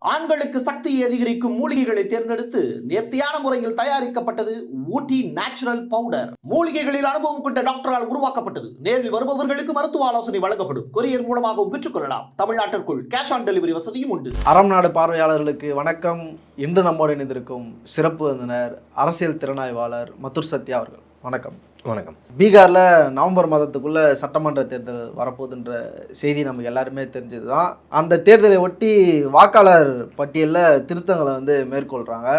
ஆண்களுக்கு சக்தியை அதிகரிக்கும் மூலிகைகளை தேர்ந்தெடுத்து நேர்த்தியான முறையில் தயாரிக்கப்பட்டது ஊட்டி நேச்சுரல் பவுடர். மூலிகைகளில் அனுபவம் கொண்ட டாக்டரால் உருவாக்கப்பட்டது. நேரில் வருபவர்களுக்கு மருத்துவ ஆலோசனை வழங்கப்படும். கொரியர் மூலமாகவும் பெற்றுக்கொள்ளலாம். தமிழ்நாட்டிற்குள் கேஷ் ஆன் டெலிவரி வசதியும் உண்டு. அறம் நாடு பார்வையாளர்களுக்கு வணக்கம். இன்று நம்மோடு இணைந்திருக்கும் சிறப்பு விருந்தினர் அரசியல் திறனாய்வாளர் மதுர் சத்யா அவர்கள். வணக்கம். வணக்கம். பீகாரில் நவம்பர் மாதத்துக்குள்ள சட்டமன்ற தேர்தல் வரப்போகுதுன்ற செய்தி நமக்கு எல்லாருமே தெரிஞ்சது தான் அந்த தேர்தலை ஒட்டி வாக்காளர் பட்டியலில் திருத்தங்களை வந்து மேற்கொள்கிறாங்க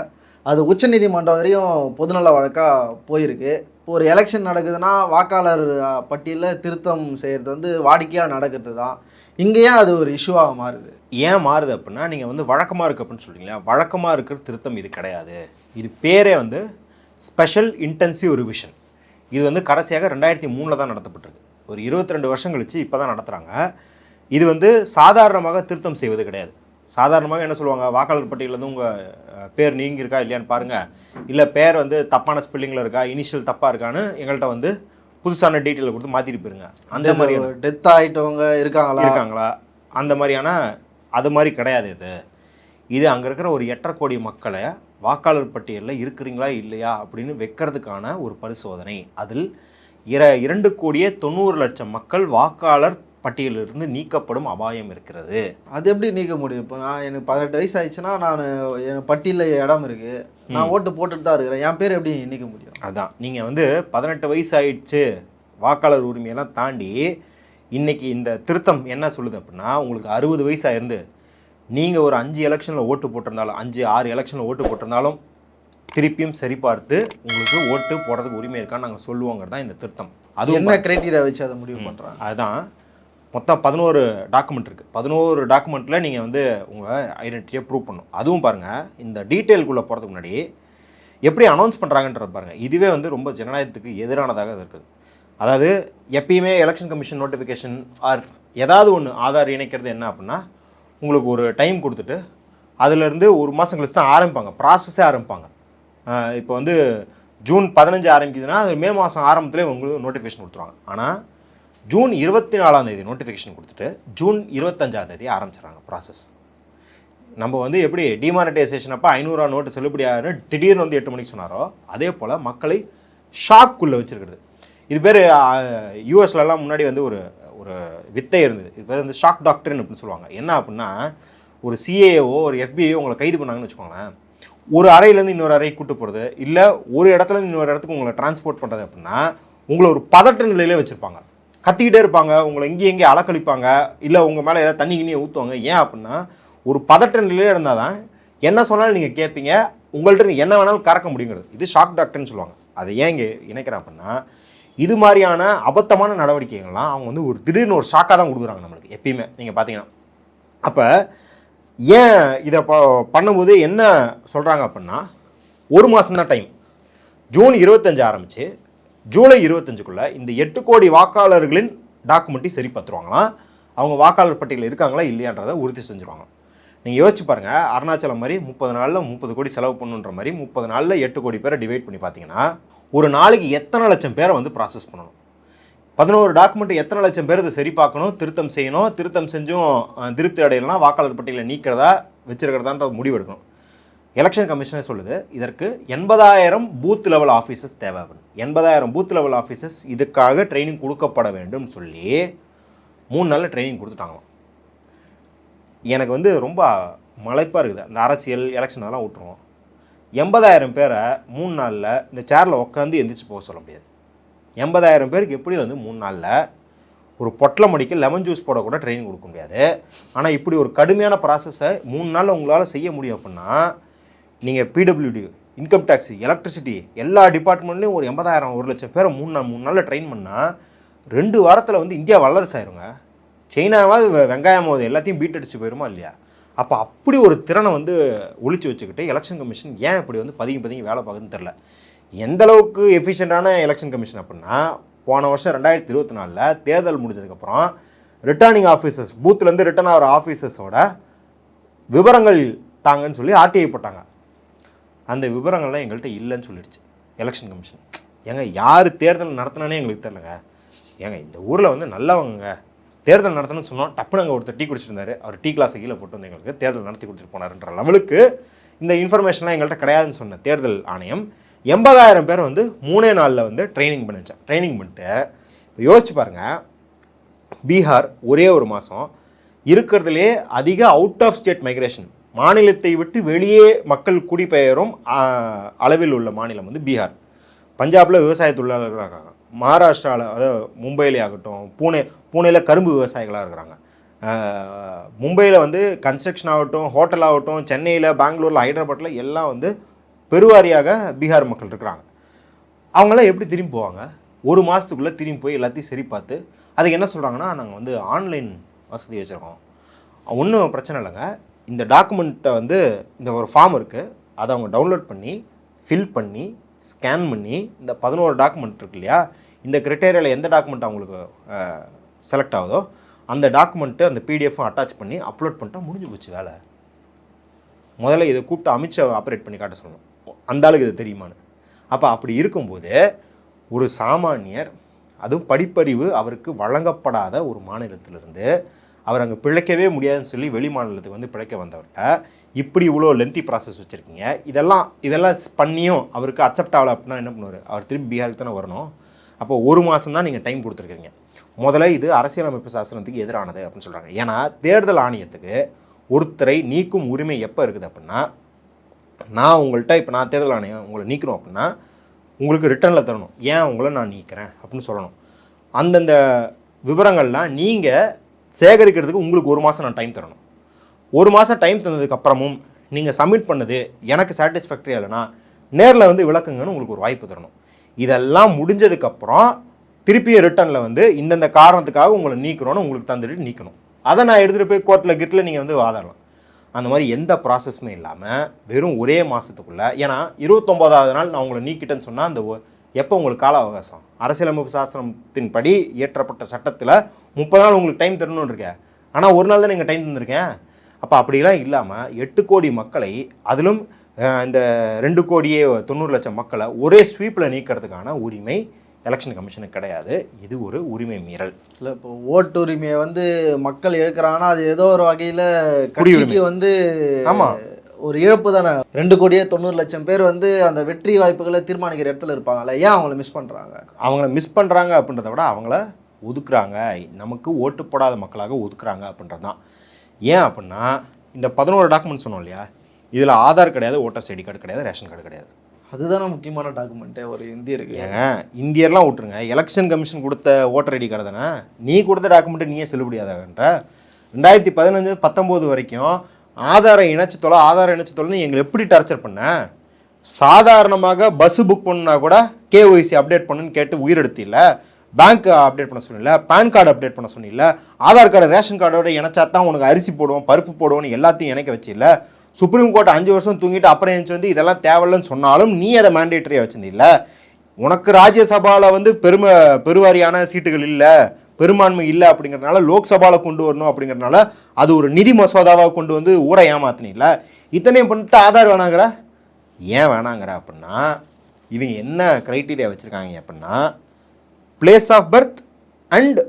அது உச்சநீதிமன்றம் வரையும் பொதுநல வழக்காக போயிருக்கு. இப்போ ஒரு எலெக்ஷன் நடக்குதுன்னா வாக்காளர் பட்டியலில் திருத்தம் செய்கிறது வந்து வாடிக்கையாக நடக்கிறது தான் இங்கேயே அது ஒரு இஷ்யூவாக மாறுது. ஏன் மாறுது அப்படின்னா நீங்கள் வந்து வழக்கமாக இருக்கு அப்படின்னு சொல்றீங்களா? வழக்கமாக இருக்கிற திருத்தம் இது கிடையாது. இது பேரே வந்து ஸ்பெஷல் இன்டென்சிவ் ரிவிஷன் இது வந்து கடைசியாக ரெண்டாயிரத்தி மூணில் தான் நடத்தப்பட்டிருக்கு. ஒரு இருபத்தி ரெண்டு வருஷம் கழிச்சு இப்போ தான் நடத்துகிறாங்க இது வந்து சாதாரணமாக திருத்தம் செய்வது கிடையாது. சாதாரணமாக என்ன சொல்லுவாங்க? வாக்காளர் பட்டியலேருந்து உங்கள் பேர் நீங்கி இருக்கா இல்லையான்னு பாருங்கள் இல்லை பேர் வந்து தப்பான ஸ்பெல்லிங்கில் இருக்கா இனிஷியல் தப்பாக இருக்கான்னு எங்கள்கிட்ட வந்து புதுசான டீட்டெயில் கொடுத்து மாற்றிட்டு போயிருங்க. அந்த மாதிரி டெத் ஆகிட்டவங்க இருக்காங்களா? இருக்காங்களா? அந்த மாதிரியான அது மாதிரி கிடையாது இது. இது அங்கே இருக்கிற ஒரு எட்டரை கோடி மக்களை வாக்காளர் பட்டியலில் இருக்கிறீங்களா இல்லையா அப்படின்னு வைக்கிறதுக்கான ஒரு பரிசோதனை. அதில் இர இரண்டு கோடியே தொண்ணூறு லட்சம் மக்கள் வாக்காளர் பட்டியலிலிருந்து நீக்கப்படும் அபாயம் இருக்கிறது. அது எப்படி நீக்க முடியும்? இப்போ நான் எனக்கு பதினெட்டு வயசு ஆயிடுச்சுன்னா நான் என் பட்டியலில் இடம் இருக்கு. நான் ஓட்டு போட்டுட்டு தான் இருக்கிறேன். என் பேர் எப்படி நீக்க முடியும்? அதான். நீங்கள் வந்து பதினெட்டு வயசு ஆயிடுச்சு வாக்காளர் உரிமையெல்லாம் தாண்டி இன்னைக்கு இந்த திருத்தம் என்ன சொல்லுது அப்படின்னா உங்களுக்கு அறுபது வயசாக இருந்து நீங்கள் ஒரு அஞ்சு எலெக்ஷனில் ஓட்டு போட்டிருந்தாலும் அஞ்சு ஆறு எலெக்ஷனில் ஓட்டு போட்டிருந்தாலும் திருப்பியும் சரிபார்த்து உங்களுக்கு ஓட்டு போடுறதுக்கு உரிமை இருக்கான்னு நாங்கள் சொல்லுவோங்கிறது தான் இந்த திருத்தம். அதுவும் என்ன கிரைட்டீரியா வச்சு அதை முடிவு பண்ணுறாங்க அதுதான். மொத்தம் பதினோரு டாக்குமெண்ட் இருக்குது பதினோரு டாக்குமெண்ட்டில் நீங்கள் வந்து உங்கள் ஐடென்டிட்டியை ப்ரூவ் பண்ணணும். அதுவும் பாருங்கள் இந்த டீட்டெயிலுக்குள்ளே போகிறதுக்கு முன்னாடி எப்படி அனௌன்ஸ் பண்ணுறாங்கன்றது பாருங்கள் இதுவே வந்து ரொம்ப ஜனநாயகத்துக்கு எதிரானதாக இருக்குது. அதாவது எப்பயுமே எலெக்ஷன் கமிஷன் நோட்டிஃபிகேஷன் ஆர் ஏதாவது ஒன்று ஆதார் இணைக்கிறது என்ன அப்படின்னா உங்களுக்கு ஒரு டைம் கொடுத்துட்டு அதுலேருந்து ஒரு மாதம் கழிச்சு தான் ஆரம்பிப்பாங்க. ப்ராசஸே ஆரம்பிப்பாங்க. இப்போ வந்து ஜூன் பதினஞ்சு ஆரம்பிக்குதுன்னா அது மே மாதம் ஆரம்பத்திலே உங்களுக்கு நோட்டிஃபிகேஷன் கொடுத்துருவாங்க. ஆனால் ஜூன் இருபத்தி நாலாம் தேதி நோட்டிஃபிகேஷன் கொடுத்துட்டு ஜூன் இருபத்தஞ்சாம் தேதி ஆரம்பிச்சிடறாங்க ப்ராசஸ் நம்ம வந்து எப்படி டிமானிட்டைசேஷன் அப்போ ஐநூறுரூவா நோட்டு செல்லுபடி ஆகுன்னு திடீர்னு வந்து எட்டு மணிக்கு சொன்னாரோ அதே போல் மக்களை ஷாக்குள்ளே வச்சுருக்கிறது. இது பேர் யூஎஸ்லலாம் முன்னாடி வந்து ஒரு ஒரு வித்தை இருந்தது. இது பேர் வந்து ஷாக் டாக்டர்னு அப்படின்னு சொல்லுவாங்க. என்ன அப்படின்னா ஒரு சிஏஓ ஒரு எஃபிஐ உங்களை கைது பண்ணாங்கன்னு வச்சுக்கோங்களேன். ஒரு அறையிலேருந்து இன்னொரு அறைக்கு கூட்டு போகிறது இல்லை ஒரு இடத்துலேருந்து இன்னொரு இடத்துக்கு உங்களை டிரான்ஸ்போர்ட் பண்ணுறது அப்படின்னா உங்களை ஒரு பதட்ட நிலையிலே வச்சுருப்பாங்க. கத்திக்கிட்டே இருப்பாங்க உங்களை இங்கேயும் எங்கேயும் அலக்கழிப்பாங்க இல்லை உங்கள் மேலே ஏதாவது தண்ணி கிண்ணியை ஊற்றுவாங்க ஏன் அப்படின்னா ஒரு பதட்ட நிலையிலே இருந்தால் தான் என்ன சொன்னாலும் நீங்கள் கேட்பீங்க உங்கள்கிட்ட என்ன வேணாலும் கறக்க முடியுங்கிறது. இது ஷாக் டாக்டர்னு சொல்லுவாங்க. அதை ஏன் இங்கே இணைக்கிறேன் அப்படின்னா இது மாதிரியான அபத்தமான நடவடிக்கைகள்லாம் அவங்க வந்து ஒரு திடீர்னு ஒரு ஷாக்காக தான் கொடுக்குறாங்க நம்மளுக்கு எப்பயுமே. நீங்கள் பார்த்தீங்கன்னா அப்போ ஏன் இதை ப பண்ணும்போது என்ன சொல்கிறாங்க அப்படின்னா ஒரு மாதம் தான் டைம் ஜூன் இருபத்தஞ்சு ஆரம்பித்து ஜூலை இருபத்தஞ்சுக்குள்ளே இந்த எட்டு கோடி வாக்காளர்களின் டாக்குமெண்ட்டையும் சரி பார்த்துருவாங்களாம் அவங்க வாக்காளர் பட்டியலில் இருக்காங்களா இல்லையான்றதை உறுதி செஞ்சுருவாங்க நீங்கள் யோசிச்சு பாருங்கள் அருணாச்சலம் மாதிரி முப்பது நாளில் முப்பது கோடி செலவு பண்ணுன்ற மாதிரி முப்பது நாளில் எட்டு கோடி பேரை டிவைட் பண்ணி பார்த்தீங்கன்னா ஒரு நாளைக்கு எத்தனை லட்சம் பேரை வந்து ப்ராசஸ் பண்ணணும்? பதினோரு டாக்குமெண்ட் எத்தனை லட்சம் பேர் இதை சரி பார்க்கணும் திருத்தம் செய்யணும் திருத்தம் செஞ்சும் திருப்தி அடையலாம் வாக்காளர் பட்டியலை நீக்கிறதா வச்சிருக்கிறதான்ற முடிவு எடுக்கணும். எலெக்ஷன் கமிஷனே சொல்லுது இதற்கு எண்பதாயிரம் பூத் லெவல் ஆஃபீஸர்ஸ் தேவைப்படும் எண்பதாயிரம் பூத் லெவல் ஆஃபீஸர்ஸ் இதுக்காக ட்ரைனிங் கொடுக்கப்பட வேண்டும் சொல்லி மூணு நாளில் ட்ரைனிங் கொடுத்துட்டாங்களாம். எனக்கு வந்து ரொம்ப மலைப்பாக இருக்குது. அந்த அரசியல் எலெக்ஷன் எல்லாம் விட்டுருவோம் எண்பதாயிரம் பேரை மூணு நாளில் இந்த சேரில் உட்காந்து எந்திரிச்சு போக சொல்ல முடியாது. எண்பதாயிரம் பேருக்கு எப்படி வந்து மூணு நாளில் ஒரு பொட்டலை மடிக்க லெமன் ஜூஸ் போட கூட ட்ரைனிங் கொடுக்க முடியாது. ஆனால் இப்படி ஒரு கடுமையான ப்ராசஸை மூணு நாளில் உங்களால் செய்ய முடியும் அப்படின்னா நீங்கள் பிடபிள்யூடி இன்கம் டேக்ஸ் எலக்ட்ரிசிட்டி எல்லா டிபார்ட்மெண்ட்லேயும் ஒரு எண்பதாயிரம் ஒரு லட்சம் பேரை மூணு நாள் மூணு நாளில் ட்ரெயின் பண்ணால் ரெண்டு வாரத்தில் வந்து இந்தியா வல்லரசு ஆயிருங்க. சைனாவாவது வெங்காயம் வெங்காயமாவது எல்லாத்தையும் பீட் அடிச்சு போயிருமா இல்லையா? அப்போ அப்படி ஒரு திறனை வந்து ஒழிச்சு வச்சுக்கிட்டு எலெக்ஷன் கமிஷன் ஏன் இப்படி வந்து பதுங்கி பதுங்கி வேலை பார்க்குதுன்னு தெரில எந்த அளவுக்கு எஃபிஷியண்டான எலெக்ஷன் கமிஷன் அப்படின்னா போன வருஷம் ரெண்டாயிரத்தி இருபத்தி நாலில் தேர்தல் முடிஞ்சதுக்கப்புறம் ரிட்டர்னிங் ஆஃபீஸர்ஸ் பூத்துலேருந்து ரிட்டர்ன் ஆகிற ஆஃபீஸர்ஸோட விவரங்கள் தாங்கன்னு சொல்லி ஆர்டிஐ போட்டாங்க. அந்த விவரங்கள்லாம் எங்கள்கிட்ட இல்லைன்னு சொல்லிடுச்சு எலெக்ஷன் கமிஷன் ஏங்க யார் தேர்தல் நடத்தினானே எங்களுக்கு தெரிலங்க ஏங்க இந்த ஊரில் வந்து நல்லவங்க தேர்தல் நடத்தணும்னு சொன்னோம் டப்புனு அங்கே ஒருத்தர் டீ குடிச்சிருந்தாரு. அவர் டீ கிளாஸ் கீழே போட்டு வந்து எங்களுக்கு தேர்தல் நடத்தி கொடுத்துட்டு போனார்ன்ற லெவலுக்கு இந்த இன்ஃபர்மேஷன்லாம் எங்கள்கிட்ட கிடையாதுன்னு சொன்ன தேர்தல் ஆணையம் எண்பதாயிரம் பேர் வந்து மூணே நாளில் வந்து ட்ரைனிங் பண்ணிச்சேன் ட்ரைனிங் பண்ணிட்டு இப்போ யோசிச்சு பாருங்கள் பீகார் ஒரே ஒரு மாதம் இருக்கிறதுலே அதிக அவுட் ஆஃப் ஸ்டேட் மைக்ரேஷன் மாநிலத்தை விட்டு வெளியே மக்கள் குடிபெயரும் அளவில் உள்ள மாநிலம் வந்து பீகார். பஞ்சாபில் விவசாய தொழிலாளர்களாக இருக்காங்க மகாராஷ்டிராவில் அதாவது மும்பையிலே ஆகட்டும் பூனே பூனேல கரும்பு விவசாயிகளாக இருக்கிறாங்க. மும்பையில் வந்து கன்ஸ்ட்ரக்ஷன் ஆகட்டும் ஹோட்டல் ஆகட்டும் சென்னையில் பெங்களூரில் ஹைதராபாத்தில் எல்லாம் வந்து பெருவாரியாக பீகார் மக்கள் இருக்கிறாங்க. அவங்களாம் எப்படி திரும்பி போவாங்க? ஒரு மாதத்துக்குள்ளே திரும்பி போய் எல்லாத்தையும் சரி பார்த்து அதுக்கு என்ன சொல்கிறாங்கன்னா நாங்கள் வந்து ஆன்லைன் வசதி வச்சுருக்கோம். ஒன்றும் பிரச்சனை இல்லைங்க. இந்த டாக்குமெண்ட்டை வந்து இந்த ஒரு ஃபார்ம் இருக்குது அதை அவங்க டவுன்லோட் பண்ணி ஃபில் பண்ணி ஸ்கேன் பண்ணி இந்த பதினோரு டாக்குமெண்ட் இருக்கு இல்லையா இந்த கிரிட்டேரியாவில் எந்த டாக்குமெண்ட் அவங்களுக்கு செலக்ட் ஆகுதோ அந்த டாக்குமெண்ட்டு அந்த பிடிஎஃப்பும் அட்டாச் பண்ணி அப்லோட் பண்ணிட்டா முடிஞ்சு போச்சு வேலை. முதல்ல இதை கூப்பிட்டு அமித்ஷா ஆப்ரேட் பண்ணி காட்ட சொல்லணும். அந்த ஆளுக்கு இது தெரியுமான்னு. அப்போ அப்படி இருக்கும்போது ஒரு சாமானியர் அதுவும் படிப்பறிவு அவருக்கு வழங்கப்படாத ஒரு மாநிலத்திலிருந்து அவர் அங்கே பிழைக்கவே முடியாதுன்னு சொல்லி வெளி மாநிலத்துக்கு வந்து பிழைக்க வந்தவர்கிட்ட இப்படி இவ்வளோ லென்த்தி ப்ராசஸ் வச்சுருக்கீங்க. இதெல்லாம் இதெல்லாம் பண்ணியும் அவருக்கு அக்செப்ட் ஆகலை அப்படின்னா என்ன பண்ணுவார்? அவர் திரும்பி பீகாருக்கு தானே வரணும். அப்போ ஒரு மாதம் தான் நீங்கள் டைம் கொடுத்துருக்கீங்க முதல்ல இது அரசியலமைப்பு சாசனத்துக்கு எதிரானது அப்படின்னு சொல்கிறாங்க ஏன்னா தேர்தல் ஆணையத்துக்கு ஒருத்தரை நீக்கும் உரிமை எப்போ இருக்குது அப்படின்னா நான் உங்கள்கிட்ட இப்போ நான் தேர்தல் ஆணையம் உங்களை நீக்கிறோம் அப்படின்னா உங்களுக்கு ரிட்டர்னில் தரணும். ஏன் உங்களை நான் நீக்கிறேன் அப்படின்னு சொல்லணும். அந்தந்த விவரங்கள்லாம் நீங்கள் சேகரிக்கிறதுக்கு உங்களுக்கு ஒரு மாதம் நான் டைம் தரணும். ஒரு மாதம் டைம் தந்ததுக்கப்புறமும் நீங்கள் சப்மிட் பண்ணது எனக்கு சாட்டிஸ்ஃபேக்ட்ரி இல்லைனா நேரில் வந்து விளக்குங்கன்னு உங்களுக்கு ஒரு வாய்ப்பு தரணும். இதெல்லாம் முடிஞ்சதுக்கப்புறம் திருப்பியும் ரிட்டர்னில் வந்து இந்தந்த காரணத்துக்காக உங்களை நீக்கிறோன்னு உங்களுக்கு தந்துட்டு நீக்கணும். அதை நான் எடுத்துகிட்டு போய் கோர்ட்டில் கிட்டில் நீங்கள் வந்து வாதாடலாம். அந்த மாதிரி எந்த ப்ராசஸுமே இல்லாமல் வெறும் ஒரே மாதத்துக்குள்ளே ஏன்னா இருபத்தொம்போதாவது நாள் நான் உங்களை நீக்கிட்டேன்னு சொன்னால் அந்த எப்போ உங்களுக்கு கால அவகாசம்? அரசியலமைப்பு சாசனத்தின் படி இயற்றப்பட்ட சட்டத்தில் முப்பது நாள் உங்களுக்கு டைம் தரணும்னு இருக்கேன் ஆனால் ஒரு நாள் தான் நீங்கள் டைம் தந்திருக்கேன். அப்போ அப்படிலாம் இல்லாமல் எட்டு கோடி மக்களை அதிலும் இந்த ரெண்டு கோடியே தொண்ணூறு லட்சம் மக்களை ஒரே ஸ்வீப்பில் நீக்கிறதுக்கான உரிமை எலெக்ஷன் கமிஷனுக்கு கிடையாது. இது ஒரு உரிமை மீறல். இல்லை இப்போ ஓட்டுரிமையை வந்து மக்கள் இழக்கிறாங்கன்னா அது ஏதோ ஒரு வகையில் குடியுரிமை. வந்து ஆமாம் ஒரு இழப்பு தானே? ரெண்டு கோடியே தொண்ணூறு லட்சம் பேர் வந்து அந்த வெற்றி வாய்ப்புகளை தீர்மானிக்கிற இடத்துல இருப்பாங்கல்ல ஏன் அவங்கள மிஸ் பண்ணுறாங்க அவங்கள மிஸ் பண்ணுறாங்க அப்படின்றத விட அவங்கள ஒதுக்குறாங்க. நமக்கு ஓட்டு போடாத மக்களாக ஒதுக்குறாங்க அப்படின்றது தான். ஏன் அப்படின்னா இந்த பதினோரு டாக்குமெண்ட் சொன்னோம் இல்லையா? இதில் ஆதார் கிடையாது ஓட்டர்ஸ் ஐடி கார்டு கிடையாது ரேஷன் கார்டு கிடையாது. அதுதானே முக்கியமான டாக்குமெண்ட்டே ஒரு இந்தியருக்கு. ஏங்க இந்தியர்லாம் விட்டுருங்க. எலெக்ஷன் கமிஷன் கொடுத்த ஓட்டர் ஐடி கார்டு தானே? நீ கொடுத்த டாக்குமெண்ட்டை நீயே செல்லுபடியாதவன்ற. ரெண்டாயிரத்தி பதினஞ்சு பத்தொம்போது வரைக்கும் ஆதார இணைச்சு தொலை ஆதாரம் இணைச்சு தொலைன்னு எங்களை எப்படி டார்ச்சர் பண்ண? சாதாரணமாக பஸ்ஸு புக் பண்ணா கூட கேஒய்சி அப்டேட் பண்ணுன்னு கேட்டு உயிரெடுத்தில்ல. பேங்க் அப்டேட் பண்ண சொன்னில்ல பேன் கார்டு அப்டேட் பண்ண சொன்னில்ல ஆதார் கார்டு ரேஷன் கார்டோட இணைச்சா தான் உனக்கு அரிசி போடுவோம் பருப்பு போடுவோம்னு எல்லாத்தையும் இணைக்க வச்சில்ல. சுப்ரீம் கோர்ட் அஞ்சு வருஷம் தூங்கிட்டு அப்புறம் எழுந்து வந்து இதெல்லாம் தேவையில்லைன்னு சொன்னாலும் நீ அதை மேண்டேட்டரியாக வச்சிருந்தில்ல. உனக்கு ராஜ்யசபாவில் வந்து பெருமை பெருவாரியான சீட்டுகள் இல்லை பெரும்பான்மை இல்லை அப்படிங்கிறதுனால லோக்சபாவில் கொண்டு வரணும் அப்படிங்கிறதுனால அது ஒரு நிதி மசோதாவாக கொண்டு வந்து ஊரை ஏமாத்தினில்ல. இத்தனையும் பண்ணிட்டு ஆதார் வேணாங்கிற? ஏன் வேணாங்கிற அப்படின்னா இவங்க என்ன க்ரைட்டீரியா வச்சுருக்காங்க அப்படின்னா place of birth and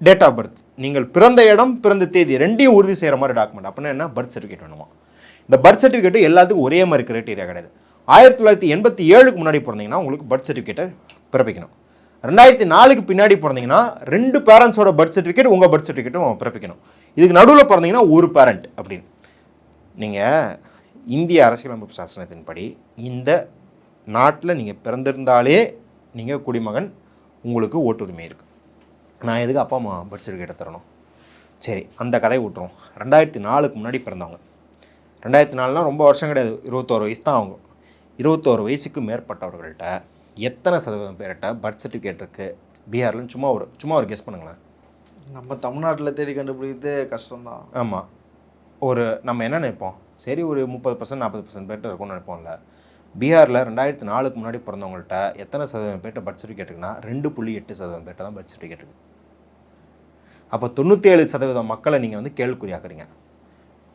date of birth நீங்கள் பிறந்த இடம் பிறந்த தேதி ரெண்டையும் உறுதி செய்கிற மாதிரி டாக்குமெண்ட் அப்படின்னா என்ன? பர்த் சர்டிஃபிகேட் வேணுமா? இந்த பர்த் சர்டிஃபிகேட் எல்லாத்துக்கும் ஒரே மாதிரி கிரைட்டீரியா கிடையாது. ஆயிரத்தி தொள்ளாயிரத்தி எண்பத்தி ஏழுக்கு முன்னாடி பிறந்தீங்கன்னா உங்களுக்கு பர்த் சர்டிஃபிகேட்டை பிறப்பிக்கணும். ரெண்டாயிரத்தி நாலுக்கு பின்னாடி பிறந்தீங்கன்னா ரெண்டு பேரண்ட்ஸோட பர்த் சர்டிஃபிகேட் உங்கள் பர்த் சர்டிஃபிகேட்டும் பிறப்பிக்கணும். இதுக்கு நடுவில் பிறந்தீங்கன்னா ஒரு பேரண்ட் அப்படின்னு. நீங்கள் இந்திய அரசியலமைப்பு சாசனத்தின்படி இந்த நாட்டில் நீங்கள் பிறந்திருந்தாலே நீங்கள் குடிமகன் உங்களுக்கு ஓட்டுரிமை இருக்குது நான் எதுக்கு அப்பா அம்மா பர்த் சர்டிஃபிகேட்டை தரணும்? சரி அந்த கதையை விட்டுரும். ரெண்டாயிரத்தி நாலுக்கு முன்னாடி பிறந்தவங்க. ரெண்டாயிரத்தி நாலுனால் ரொம்ப வருஷம் கிடையாது. இருபத்தோரு வயசு தான் அவங்க இருபத்தோரு வயசுக்கு மேற்பட்டவர்கள்ட்ட எத்தனை சதவீதம் பேர்கிட்ட பர்த் சர்டிஃபிகேட் இருக்குது பீகார்லன்னு சும்மா ஒரு சும்மா ஒரு கெஸ் பண்ணுங்களேன். நம்ம தமிழ்நாட்டில் தேடி கண்டுபிடிக்கிறது கஷ்டம்தான். ஆமாம் ஒரு நம்ம என்ன நினைப்போம்? சரி ஒரு முப்பது பர்சன்ட் நாற்பது பர்சன்ட் பேர்ட்ட இருக்கும்னு நினைப்போம்ல. பீகாரில் ரெண்டாயிரத்தி நாலுக்கு முன்னாடி பிறந்தவங்கள்ட்ட எத்தனை சதவீதம் பேர்ட்ட பர்த் சர்டிஃபிகேட் இருக்குன்னா ரெண்டு புள்ளி எட்டு சதவீதம் பேர்ட்ட தான் பர்த் சர்டிஃபிகேட் இருக்குது அப்போ தொண்ணூற்றி ஏழு சதவீதம் மக்களை நீங்கள் வந்து கேள்விக்குறியாக்குறீங்க.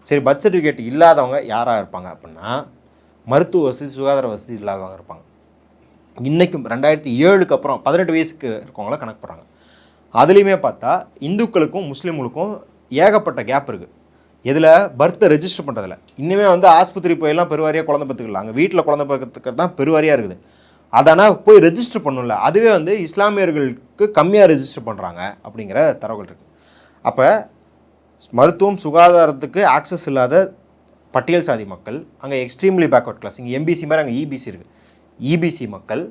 சரி பர்த் சர்டிஃபிகேட் இல்லாதவங்க யாராக இருப்பாங்க அப்படின்னா மருத்துவ வசதி சுகாதார வசதி இல்லாதவங்க இருப்பாங்க. இன்றைக்கும் ரெண்டாயிரத்தி ஏழுக்கு அப்புறம் பதினெட்டு வயசுக்கு இருக்கவங்கள கணக்கு பண்ணுறாங்க அதுலேயுமே பார்த்தா இந்துக்களுக்கும் முஸ்லீம்களுக்கும் ஏகப்பட்ட கேப் இருக்குது இதில் பர்த்தை ரெஜிஸ்டர் பண்ணுறதில்ல இன்னுமே வந்து ஆஸ்பத்திரி போயெல்லாம் பெருவாரியாக குழந்தை பார்த்துக்கலாம் அங்கே வீட்டில் குழந்தை பார்க்கறதுக்கு தான் பெருவாரியாக இருக்குது. அதனால் போய் ரெஜிஸ்டர் பண்ணல அதுவே வந்து இஸ்லாமியர்களுக்கு கம்மியாக ரெஜிஸ்டர் பண்ணுறாங்க அப்படிங்கிற தரவுகள் இருக்குது அப்போ மருத்துவம் சுகாதாரத்துக்கு ஆக்சஸ் இல்லாத பட்டியல் சாதி மக்கள் அங்கே எக்ஸ்ட்ரீம்லி பேக்வர்ட் கிளாஸ் இங்கே எம்பிசி மாதிரி அங்கே இபிசி இருக்குது இபிசி மக்கள்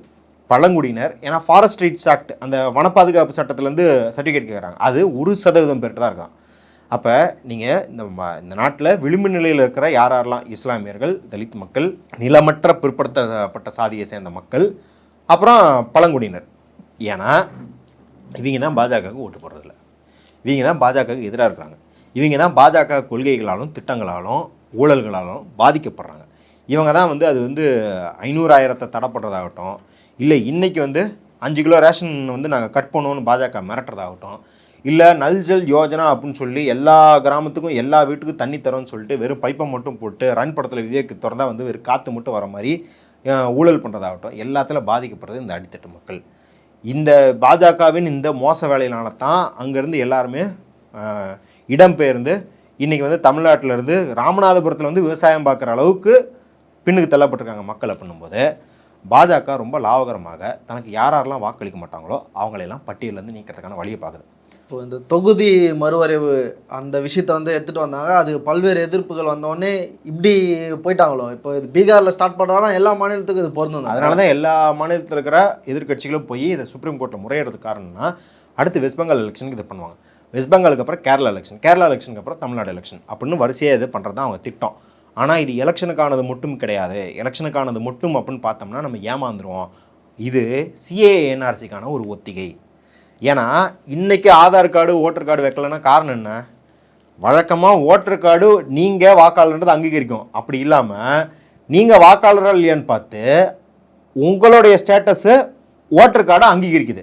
பழங்குடியினர் ஏன்னா ஃபாரஸ்ட் ரைட்ஸ் ஆக்ட் அந்த வன பாதுகாப்பு சட்டத்துலேருந்து சர்டிஃபிகேட் கேட்குறாங்க அது ஒரு சதவீதம் பேர்ட்டு தான் இருக்கான் அப்போ நீங்கள் இந்த இந்த நாட்டில் விளிம்பு நிலையில் இருக்கிற யார் யாரெல்லாம் இஸ்லாமியர்கள் தலித் மக்கள் நிலமற்ற பிற்படுத்தப்பட்ட சாதியை சேர்ந்த மக்கள் அப்புறம் பழங்குடியினர். ஏன்னா இவங்க தான் பாஜகவுக்கு ஓட்டு போடுறதில்ல. இவங்க தான் பாஜகவுக்கு எதிராக இருக்கிறாங்க. இவங்க தான் பாஜக கொள்கைகளாலும் திட்டங்களாலும் ஊழல்களாலும் பாதிக்கப்படுறாங்க. இவங்க தான் வந்து அது வந்து ஐநூறாயிரத்தை தடை பண்ணுறதாகட்டும் இல்லை இன்றைக்கி வந்து அஞ்சு கிலோ ரேஷன் வந்து நாங்கள் கட் பண்ணுவோன்னு பாஜக மிரட்டுறதாகட்டும் இல்லை நல் ஜல் யோஜனா அப்படின்னு சொல்லி எல்லா கிராமத்துக்கும் எல்லா வீட்டுக்கும் தண்ணி தரோன்னு சொல்லிட்டு வெறும் பைப்பை மட்டும் போட்டு ரன் படத்தில் விவேக் திறந்தா வந்து வெறும் காற்று மட்டும் வர மாதிரி ஊழல் பண்ணுறதாகட்டும் எல்லாத்துல பாதிக்கப்படுறது இந்த அடித்தட்டு மக்கள். இந்த பாஜகவின் இந்த மோச வேலையினால தான் அங்கேருந்து எல்லாருமே இடம்பெயர்ந்து இன்றைக்கி வந்து தமிழ்நாட்டுல இருந்து ராமநாதபுரத்தில் வந்து விவசாயம் பார்க்குற அளவுக்கு பின்னுக்கு தள்ளப்பட்டிருக்காங்க மக்கள் அப்படின்னும்போது பாஜக ரொம்ப லாபகரமாக தனக்கு யார் யாரெல்லாம் வாக்களிக்க மாட்டாங்களோ அவங்களையெல்லாம் பட்டியலேருந்து நீக்கிறதுக்கான வழியை பார்க்குது. இப்போ இந்த தொகுதி மறுவரைவு அந்த விஷயத்தை வந்து எடுத்துகிட்டு வந்தாங்க. அது பல்வேறு எதிர்ப்புகள் வந்தோடனே இப்படி போயிட்டாங்களோ? இப்போ இது பீகாரில் ஸ்டார்ட் பண்ணுறாங்கன்னா எல்லா மாநிலத்துக்கும் இது பொருந்தும் அதனால தான் எல்லா மாநிலத்தில் இருக்கிற எதிர்க்கட்சிகளும் போய் இதை சுப்ரீம் கோர்ட்டில் முறையிடுறதுக்கு காரணம்னா அடுத்து வெஸ்ட் பெங்கால் எலெக்ஷனுக்கு இது பண்ணுவாங்க. வெஸ்ட் பெங்காலுக்கு அப்புறம் கேரளா எலெக்ஷன் கேரளா எலெக்ஷனுக்கு அப்புறம் தமிழ்நாடு எலெக்ஷன் அப்படின்னு வரிசையாக இது பண்ணுறது தான் அவங்க திட்டம். ஆனால் இது எலெக்ஷனுக்கானது மட்டும் கிடையாது. எலெக்ஷனுக்கானது மட்டும் அப்படின்னு பார்த்தோம்னா நம்ம ஏமாந்துருவோம். இது சிஏஎன்ஆர்சிக்கான ஒரு ஒத்திகை. ஏன்னா இன்றைக்கி ஆதார் கார்டு ஓட்டர் கார்டு வைக்கலன்னா காரணம் என்ன? வழக்கமாக ஓட்டர் கார்டு நீங்கள் வாக்காளர்ன்றது அங்கீகரிக்கும். அப்படி இல்லாமல் நீங்கள் வாக்காளராக இல்லையான்னு பார்த்து உங்களுடைய ஸ்டேட்டஸு ஓட்டர் கார்டை அங்கீகரிக்குது.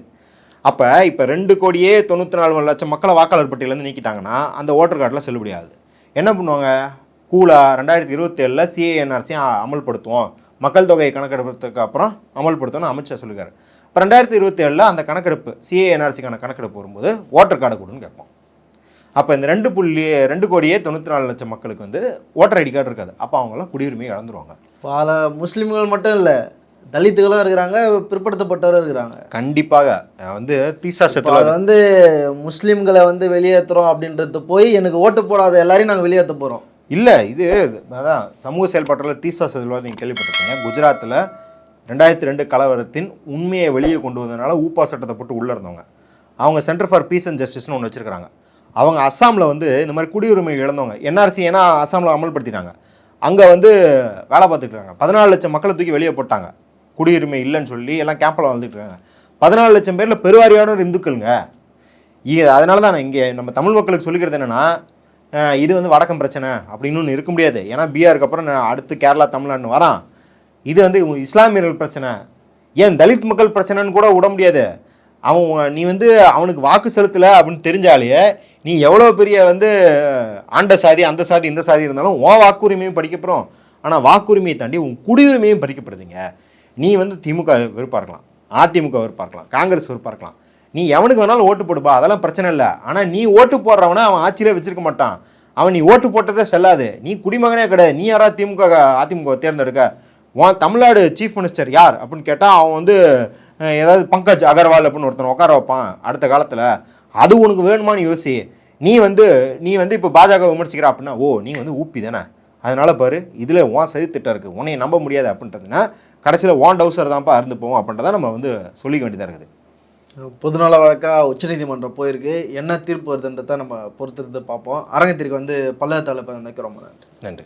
அப்போ இப்போ ரெண்டு கோடியே தொண்ணூற்றி நாலு லட்சம் மக்களை வாக்காளர் பட்டியலேருந்து நீக்கிட்டாங்கன்னா அந்த ஓட்டர் கார்டில் செல்லுபடியாது என்ன பண்ணுவாங்க? கூலா ரெண்டாயிரத்தி இருபத்தேழில் சிஏஎன்ஆர்சியை அமல்படுத்துவோம். மக்கள் தொகையை கணக்கெடுப்பதுக்கு அப்புறம் அமல்படுத்தணும்னு அமைச்சர் சொல்லியிருக்காரு இப்போ ரெண்டாயிரத்தி இருபத்தேழில் அந்த கணக்கெடுப்பு சிஏஎன்ஆர்சிக்கான கணக்கெடுப்பு வரும்போது ஓட்டர் கார்டு கொடுன்னு கேட்போம். அப்போ இந்த ரெண்டு புள்ளி ரெண்டு கோடியே தொண்ணூற்றி நாலு லட்சம் மக்களுக்கு வந்து ஓட்டர் ஐடி கார்டு இருக்காது. அப்போ அவங்களாம் குடியுரிமை இழந்துருவாங்க. பல முஸ்லீம்கள் மட்டும் இல்லை தலித்துகளும் இருக்கிறாங்க பிற்படுத்தப்பட்டவரும் இருக்கிறாங்க. கண்டிப்பாக. வந்து தீசா செத்துல அது வந்து முஸ்லீம்களை வந்து வெளியேற்றுறோம் அப்படின்றது போய் எனக்கு ஓட்டு போடாத எல்லாரையும் நாங்கள் வெளியேற்ற போகிறோம் இல்லை இது அதான் சமூக செயல்பாட்டில் தீசா செல்வார் நீங்கள் கேள்விப்பட்டிருக்கீங்க. குஜராத்தில் ரெண்டாயிரத்தி ரெண்டு கலவரத்தின் உண்மையை வெளியே கொண்டு வந்ததுனால ஊப்பா சட்டத்தை போட்டு உள்ளே இருந்தவங்க. அவங்க சென்டர் ஃபார் பீஸ் அண்ட் ஜஸ்டிஸ்னு ஒன்று வச்சிருக்காங்க அவங்க அஸ்ஸாமில் வந்து இந்த மாதிரி குடியுரிமை இழந்தவங்க. என்ஆர்சி ஏன்னா அஸ்ஸாமில் அமல்படுத்திட்டாங்க. அங்கே வந்து வேலை பார்த்துட்டு இருக்காங்க. பதினாலு லட்சம் மக்களை தூக்கி வெளியே போட்டாங்க. குடியுரிமை இல்லைன்னு சொல்லி எல்லாம் கேம்பில் வந்துட்டு இருக்காங்க. பதினாலு லட்சம் பேரில் பெருவாரியான இந்துக்களுங்க. இ- அதனால தான் நான் இங்கே நம்ம தமிழ் மக்களுக்கு சொல்லிக்கிறது என்னென்னா இது வந்து வடக்கம் பிரச்சனை அப்படின்னு ஒன்று இருக்க முடியாது. ஏன்னா பிஆருக்கு அப்புறம் நான் அடுத்து கேரளா தமிழ்நாடுன்னு வரான். இது வந்து இஸ்லாமியர்கள் பிரச்சனை. ஏன் தலித் மக்கள் பிரச்சனைன்னு கூட விட முடியாது. அவன் நீ வந்து அவனுக்கு வாக்கு செலுத்தலை அப்படின்னு தெரிஞ்சாலே நீ எவ்வளோ பெரிய வந்து ஆண்ட சாதி அந்த சாதி இந்த சாதி இருந்தாலும் உன் வாக்குரிமையும் படிக்கப்படுறோம் ஆனால் வாக்குரிமையை தாண்டி உன் குடியுரிமையும் பறிக்கப்படுதுங்க. நீ வந்து திமுக வெறுப்பாக இருக்கலாம் அதிமுக வெறுப்பாக இருக்கலாம் காங்கிரஸ் வெறுப்பாக இருக்கலாம் நீ எவனுக்கு வேணாலும் ஓட்டு போடுப்பா அதெல்லாம் பிரச்சனை இல்லை. ஆனால் நீ ஓட்டு போடுறவனை அவன் ஆட்சியிலே வச்சிருக்க மாட்டான். அவன் நீ ஓட்டு போட்டதே செல்லாது. நீ குடிமகனே கிடையாது. நீ யாராவது திமுக அதிமுக தேர்ந்தெடுக்க? உன் தமிழ்நாடு சீஃப் மினிஸ்டர் யார்? அப்படின்னு கேட்டால் அவன் வந்து ஏதாவது பங்கஜ் அகர்வால் அப்படின்னு ஒருத்தன் உட்கார வைப்பான் அடுத்த காலத்தில். அது உனக்கு வேணுமான்னு யோசி. நீ வந்து நீ வந்து இப்போ பாஜக விமர்சிக்கிற அப்படின்னா ஓ நீ வந்து ஊப்பி தானே? அதனால பாரு இதில் உன் சதி திட்டம் இருக்குது உன்னை நம்ப முடியாது அப்படின்றதுனா கடைசியில் ஓன் டவுசர் தான்ப்பா அருந்து போவோம் அப்படின்றத நம்ம வந்து சொல்லிக்க வேண்டியதாக இருக்குது. பொதுநல வழக்காக உச்சநீதிமன்றம் போயிருக்கு. என்ன தீர்ப்பு வருதுன்றதை நம்ம பொறுத்திருந்து பார்ப்போம். அரங்கத்திற்கு வந்து பல்லவத்தால் இப்போ நினைக்கிறோம் நன்றி. நன்றி.